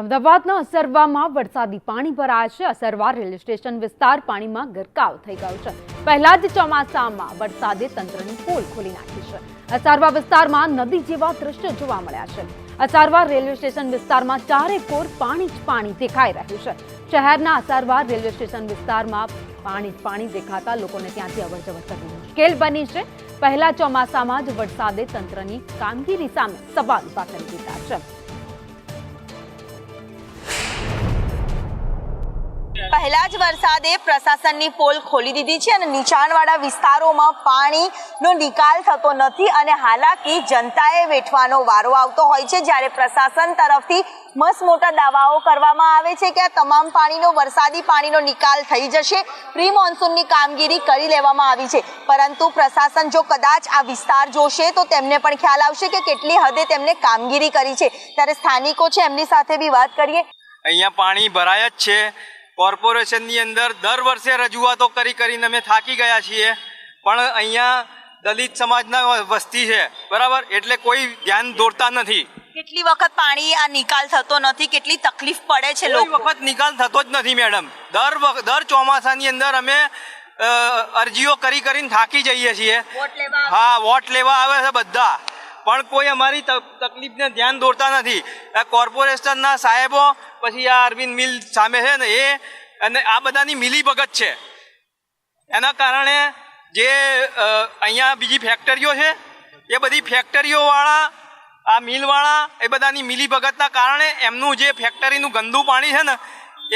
અમદાવાદના અસરવામાં વરસાદી પાણી ભરાયા છે. અસરવા રેલવે સ્ટેશન વિસ્તાર પાણીમાં ગરકાવ થઈ ગયો છે. પહેલા જ ચોમાસામાં વરસાદે તંત્રની પોલ ખોલી નાખી છે. અસારવા વિસ્તારમાં નદી જેવા દ્રશ્યો જોવા મળ્યા છે. અસારવા રેલવે સ્ટેશન વિસ્તારમાં ચારે કોર પાણી જ પાણી દેખાઈ રહ્યું છે. શહેરના અસારવા રેલવે સ્ટેશન વિસ્તારમાં પાણી જ પાણી દેખાતા લોકોને ત્યાંથી અવરજવર કરવી મુશ્કેલ બની છે. પહેલા ચોમાસામાં જ વરસાદે તંત્રની કામગીરી સામે સવાલ ઊભા કરી દીધા છે. પહેલા જ વરસાદે પ્રશાસનની પોલ ખોલી દીધી છે અને નીચાણવાળા વિસ્તારોમાં પાણીનો નિકાલ થતો નથી અને હાલાકી જનતાએ વેઠવાનો વારો આવતો હોય છે. જ્યારે પ્રશાસન તરફથી મસ્ત મોટા દાવાઓ કરવામાં આવે છે કે આ તમામ પાણીનો, વરસાદી પાણીનો નિકાલ થઈ જશે. પ્રી મોન્સૂનની કામગીરી કરી લેવામાં આવી છે. પરંતુ પ્રશાસન જો કદાચ આ વિસ્તાર જોશે તો તેમને પણ ખ્યાલ આવશે કે કેટલી હદે તેમને કામગીરી કરી છે. ત્યારે સ્થાનિકો છે, એમની સાથે બી વાત કરીએ. અહીંયા પાણી ભરાય જ છે. કોર્પોરેશનની અંદર દર વર્ષે રજૂઆતો કરી કરીને અમે થાકી ગયા છીએ. પણ અહીંયા દલિત સમાજના વસ્તી છે. બરાબર? એટલે કોઈ ધ્યાન દોરતા નથી. કેટલી વખત પાણી આ નિકાલ થતો નથી? કેટલી તકલીફ પડે છે લોકો? વખત નિકાલ થતો જ નથી મેડમ. દર દર ચોમાસાની અંદર અમે અરજીઓ કરી કરીને થાકી જઈએ છીએ. હા વોટ લેવા આવે છે બધા. પણ કોઈ અમારી તક- તકલીફને ધ્યાન દોરતા નથી. આ કોર્પોરેશનના સાહેબો પછી આ અરવિંદ મિલ સામે છે ને એ અને આ બધાની મિલી ભગત છે. એના કારણે જે અહીંયા બીજી ફેક્ટરીઓ છે, એ બધી ફેક્ટરીઓવાળા આ મિલવાળા એ બધાની મિલી ભગતના કારણે એમનું જે ફેક્ટરીનું ગંદુ પાણી છે ને,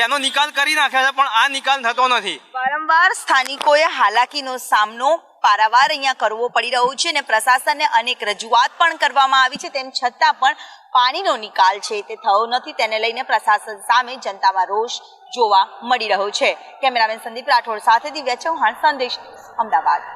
એનો નિકાલ કરી નાખ્યા છે, પણ આ નિકાલ થતો નથી. વારંવાર સ્થાનિકોએ હાલાકીનો સામનો પારાવાર અહીંયા કરવો પડી રહ્યો છે અને પ્રશાસનને અનેક રજૂઆત પણ કરવામાં આવી છે. તેમ છતાં પણ પાણીનો નિકાલ છે તે થયો નથી. તેને લઈને પ્રશાસન સામે જનતામાં રોષ જોવા મળી રહ્યો છે. કેમેરામેન સંદીપ રાઠોડ સાથે દિવ્યા ચૌહાણ, સંદેશ અમદાવાદ.